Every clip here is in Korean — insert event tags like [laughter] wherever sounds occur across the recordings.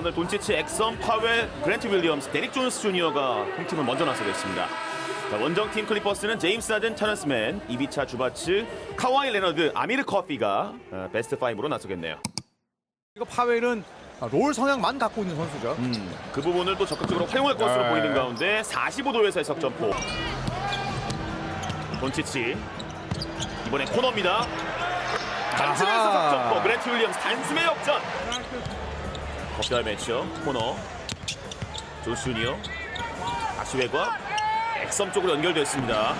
오늘 돈치치, 엑선, 파웰, 그랜트 윌리엄스, 데릭 존스 주니어가 홈팀을 먼저 나서겠습니다. 자, 원정팀 클리퍼스는 제임스 하든, 테너스맨, 이비차 주바츠, 카와이 레너드, 아미르 커피가 어, 베스트 5로 나서겠네요. 이거 파웰은 롤 성향만 갖고 있는 선수죠. 음, 그 부분을 또 적극적으로 활용할 것으로 네. 보이는 가운데 45도에서의 석점포. 돈치치 이번엔 코너입니다. 단층에서 아하. 석점포. 그랜트 윌리엄스 단숨의 역전. 거피할 매치업 코너. 주니어 다시 외곽 엑섬 쪽으로 연결됐습니다.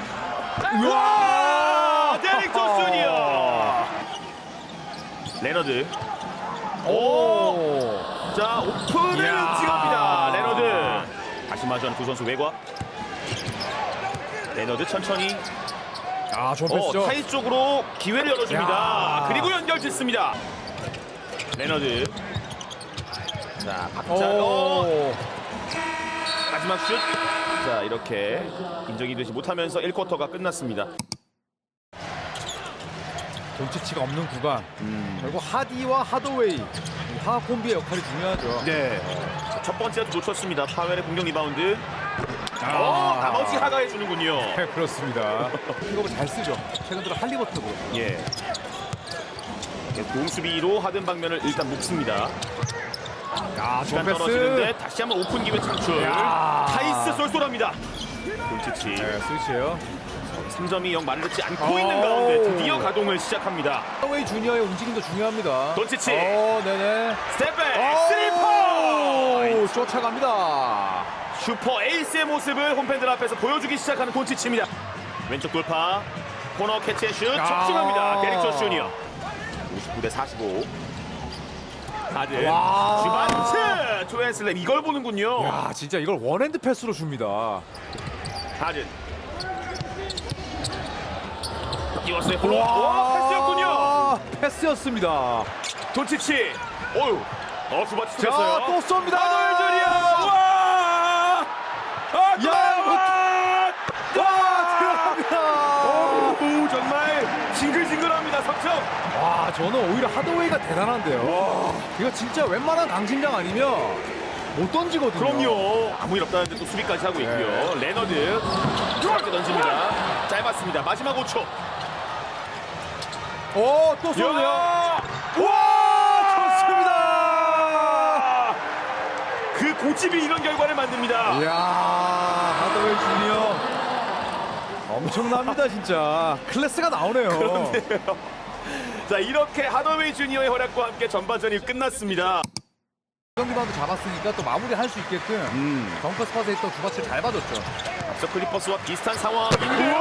우와! 데릭 주니어. 레너드. 오! 자 오픈을 이야. 찍어니다 레너드 다시 마주하는 두 선수 외곽 레너드 천천히 아, 좋은 어, 패스죠. 타이 쪽으로 기회를 열어줍니다 야. 그리고 연결 짓습니다 레너드 자 박자로 오. 마지막 슛 자 이렇게 인정이 되지 못하면서 1쿼터가 끝났습니다 돈치치가 없는 구간. 음. 결국 하디와 하더웨이 이 하하 콤비의 역할이 중요하죠. 네. 자, 첫 번째도 놓쳤습니다 파웰의 공격 리바운드 아. 어, 나머지 하가해 주는군요 네, 그렇습니다. 픽업을 잘 쓰죠. 최근 들어 할리버튼도 그렇고. 예. 공수비로 하든 방면을 일단 묶습니다. 아, 시간 좋은 떨어지는데 패스. 다시 한번 오픈 기회 창출. 야. 타이스 쏠쏠합니다. 골치치. 네, 스위치예요. 3점이 영 마르지 않고 오. 있는 가운데 드디어 가동을 시작합니다. 하더웨이 주니어의 움직임도 중요합니다. 돈치치. 어, 네네. 스텝백 오, 3포 쫓아갑니다. 슈퍼 에이스의 모습을 홈팬들 앞에서 보여주기 시작하는 돈치치입니다. 왼쪽 돌파. 코너 캐치앤슛 야. 적중합니다. 데릭 존스 주니어. 59 대 45. 와. 주반츠 조앤 슬램 이걸 보는군요. 야, 진짜 이걸 원핸드 패스로 줍니다. 하든 이웠어요 블록 와 패스였군요 와, 패스였습니다. 돈치치 어유 어 주바치 자, 또 쏩니다. 하늘 줄이야 와 아, 야, 와, 와, 들어갑니다. 오, 정말 징글징글합니다 석점 와, 저는 오히려 하더웨이가 대단한데요. 이거 진짜 웬만한 강심장 아니면 못 던지거든요. 그럼요 아무 일 없다는데 또 수비까지 하고 있고요 레너드 짧게 던집니다 짧았습니다 마지막 5초 오, 또 쏘네요. 야! 와, 좋습니다. 그 고집이 이런 결과를 만듭니다 이야, 하더웨이 주니어. 엄청납니다, 진짜. 클래스가 나오네요. 자 이렇게 하더웨이 주니어의 활약과 함께 전반전이 끝났습니다. 경기반도 잡았으니까 또 마무리할 수 있게끔 음. 덩크 스팟에 있던 주바치를 잘 받았죠. 앞서 클리퍼스와 비슷한 상황인데요.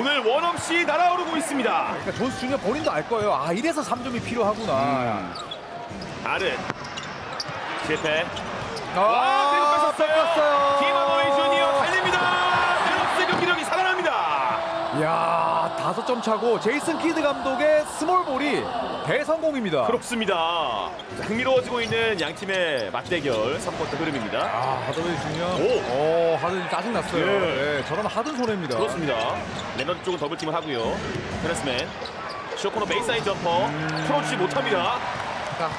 오늘 원 없이 날아오르고 있습니다. 그러니까 존스 주니어 본인도 알 거예요. 아, 이래서 3점이 필요하구나. 음. 아른 실패. 아, 와 그리고 뺏었어요. 뺏겼어요. 5점 차고 제이슨 키드 감독의 스몰볼이 대성공입니다. 그렇습니다. 흥미로워지고 있는 양 팀의 맞대결 3쿼터 흐름입니다. 아, 하든이 중요. 오. 오, 하든이 짜증났어요. 예. 예, 저런 하든 손해입니다. 그렇습니다. 레너드 쪽은 더블팀을 하고요. 테네스맨 쇼코노 베이사인 점퍼 음. 풀어주지 못합니다. 자,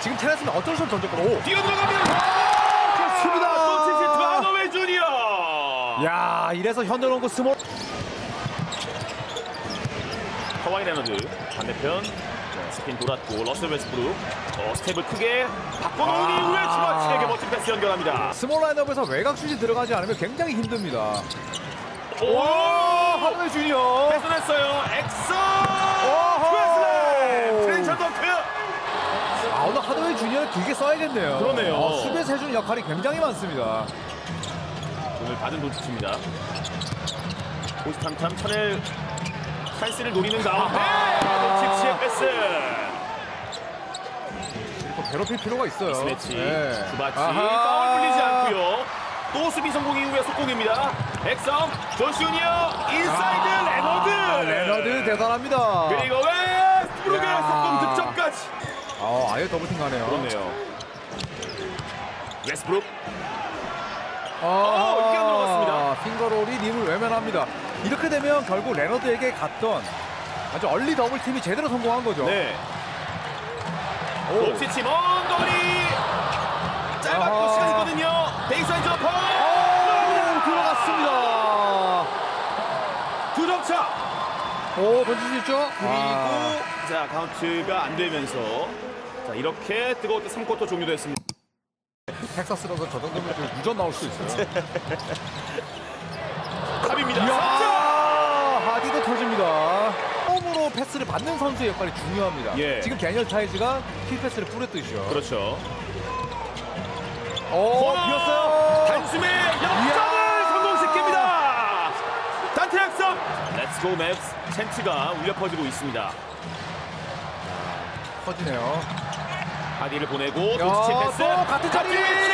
지금 테라스는 어쩔 수 없이 던졌고. 오, 뛰어 들어갑니다! 아, 그렇습니다! 아, 또 치시트 하노웨 아, 주니어. 야, 이래서 현대농구 스몰 하와이 레너드 반대편 자, 스핀 돌았고 러셀 웨스브룩 어, 스텝을 크게 바꿔놓은 아. 이후에 주마치에게 멋진 패스 연결합니다. 스몰 라인업에서 외곽 슛이 들어가지 않으면 굉장히 힘듭니다. 오! 하드웨이 주니어. 뺏어냈어요. 엑소 오호! 트렌처 덩크. 아, 오늘 하드웨이 주니어를 길게 써야겠네요. 그러네요. 어, 수비에서 해주는 역할이 굉장히 많습니다. 오늘 받은 도치입니다. 호스탐탐 천엘 찬스를 노리는 가운데 도치치의 패스. 또 괴롭힐 필요가 있어요. 스매치 네. 주바치. 파울 불리지 않고요. 또 수비 성공 이후에 속공입니다. 엑섬 존슈니어 인사이드 아, 레너드 레너드 대단합니다. 그리고 웨스트브룩의 야. 속공 득점까지 어, 아예 더블팀 가네요. 그렇네요. 웨스트브룩 아, 이 핑거롤이 님을 외면합니다. 이렇게 되면 결국 레너드에게 갔던 아주 얼리 더블팀이 제대로 성공한 거죠. 네. 오. 옵시치 먼 거리 짧았고 아하. 시간 있거든요 베이스라인 점퍼 오, 들어갔습니다. 두 점차 오, 던질 수 있죠? 그리고 아, 자 카운트가 안 되면서 자 이렇게 뜨거울 때 3쿼터 종료됐습니다 텍사스라서 저 정도면 좀 무전 나올 수 있어요. [laughs] 탑입니다 이야, 하디도 터집니다. 처음으로 패스를 받는 선수의 역할이 중요합니다. 예. 지금 데니얼 타이즈가 킬 패스를 뿌렸듯이요. 그렇죠 오, 코너! 비었어요. 단숨에 역전을 이야! 성공시킵니다 단테 학습 렛츠고 맵스 챈트가 울려 퍼지고 있습니다 터지네요. 하디를 보내고 야, 도치치 패스 또 같은 자리! 위치!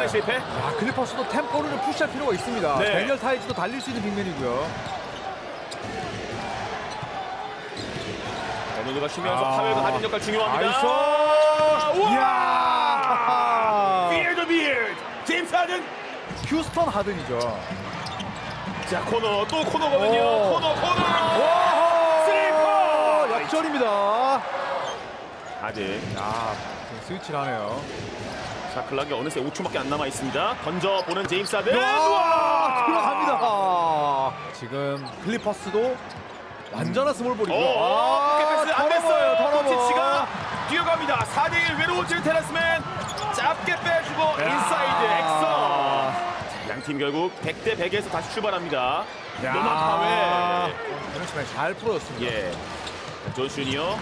실패입니다 네. 이번엔 실패 야, 클리퍼스도 템포를 좀 푸시할 필요가 있습니다. 네. 데니얼 타이즈도 달릴 수 있는 빅맨이고요. 베노드가 쉬면서 아. 파웰과 하딘 역할 중요합니다 나이스! 우와! 이야! 비얼드 비얼드 제임스 하든 휴스턴 하든이죠. 자 코너 또 코너거든요 오. 코너 코너 오! 스리퍼! 역전입니다. 하든 야, 스위치를 하네요. 자 클락이 어느새 5초밖에 안 남아 있습니다 던져 보는 제임스 하든 와, 우와! 들어갑니다. 지금 클리퍼스도 완전한 스몰볼이고요. 오, 포켓 패스 안 됐어요. 턴오버. 도치치가 뛰어갑니다. 4대1 외로워질 테라스맨 짧게 빼주고 인사이드 엑서. 양팀 결국 100대 100에서 다시 출발합니다. 노만 파웨. 그렇지만 잘 풀어줬습니다. 예. 존 주니어.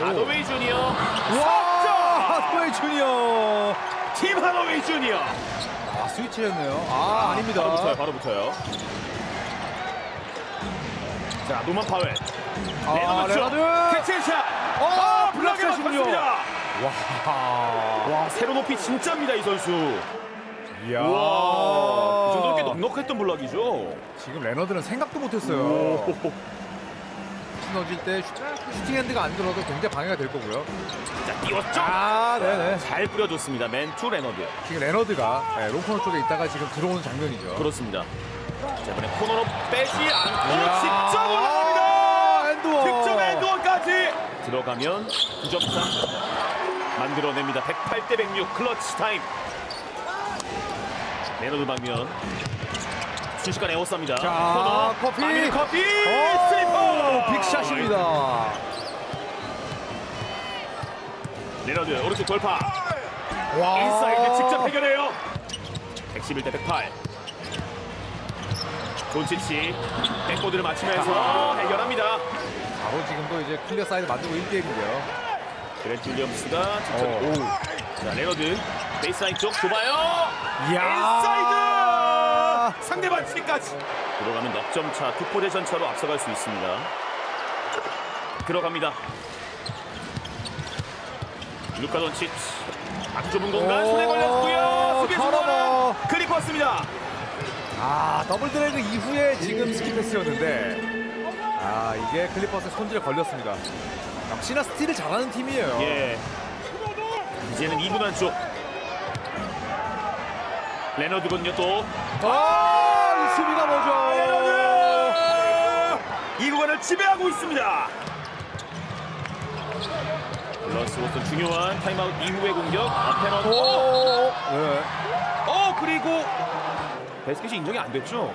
하더웨이 주니어. 와, 석점! 하스웨이 주니어. 팀 하더웨이 주니어. 아, 스위치를 했네요. 아, 아닙니다. 바로 붙어요. 바로 붙어요. 자, 노만 파웨. 아, 레너드. 캐치샷. 어, 아, 블락에. 맞췄습니다. 와. 와, 세로 높이 진짜입니다, 이 선수. 이야. 와, 이 정도 꽤 넉넉했던 블락이죠. 지금 레너드는 생각도 못 했어요. 넣어질 때 슈- 슈팅 핸드가 안 들어도 굉장히 방해가 될 거고요. 자, 뛰었죠? 아, 네네. 잘 뿌려줬습니다. 맨투 레너드. 지금 레너드가 네, 롱코너 쪽에 있다가 지금 들어오는 장면이죠. 그렇습니다. 자, 이번에 코너로 빼지 않고 이야. 직접 올라갑니다. 엔드원. 득점 엔드원까지 들어가면 9점차 만들어냅니다. 108대 106 클러치 타임. 레너드 방면 순식간에 에워쌉니다. 자, 코너 커피. 커피 오, 스리퍼 빅샷입니다. 레너드 오른쪽 돌파 와. 인사이드 직접 해결해요. 111 대 108. 돈치치 백보드를 맞추면서 해결합니다. 바로 지금도 이제 클리어 사이드 만들고 1대1인데요. 그랜트 윌리엄스가 직접 오. 자 레너드 베이스라인 쪽 좁아요. 이야. 인사이드 상대방 치까지 들어가면 넉점 차, 투포제션 차로 앞서갈 수 있습니다. 들어갑니다. 루카 돈치치 아주 좁은 공간 오, 손에 걸렸고요. 수비 턴오버. 수비 클리퍼스입니다. 아, 더블 드래그 이후에 지금 스킵 패스였는데 아, 이게 클리퍼스의 손질에 걸렸습니다. 역시나 스틸을 잘하는 팀이에요. 예. 이제는 2분 안쪽. 레너드군요 또. 아, 이 수비가 뭐죠? 레너드! 이 구간을 지배하고 있습니다. 러스 워슨 중요한 타임아웃 이후의 공격. 어페넌. 어, 오, 네. 어 그리고 베스켓이 인정이 안 됐죠?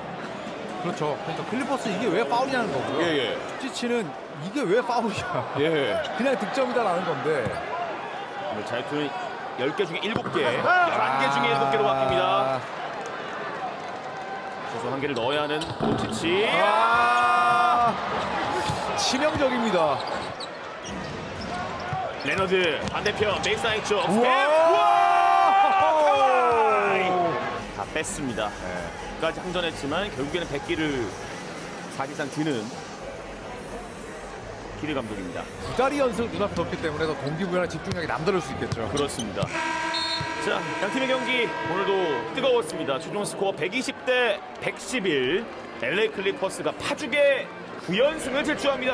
그렇죠. 그러니까 클리퍼스 이게 왜 파울이냐는 거고요. 예. 치치는 이게 왜 파울이야? 예. 그냥 득점이다라는 건데. 오늘 자유투는 10개 중에 7개, 11개 중에 7개로 바뀝니다. 최소 한 개를 넣어야 하는 돈치치. 아, 치명적입니다. 레너드 반대편 베이스라인 쪽 스텝. 우와! 다 뺐습니다. 네. 끝까지 항전했지만 결국에는 100기를 사실상 드는 키리 감독입니다. 두 자리 연승 눈앞에 뒀기 때문에 더 동기부여나 집중력이 남다를 수 있겠죠. 그렇습니다. 자, 양팀의 경기 오늘도 뜨거웠습니다. 최종 스코어 120 대 111. LA 클리퍼스가 파죽의 9연승을 질주합니다.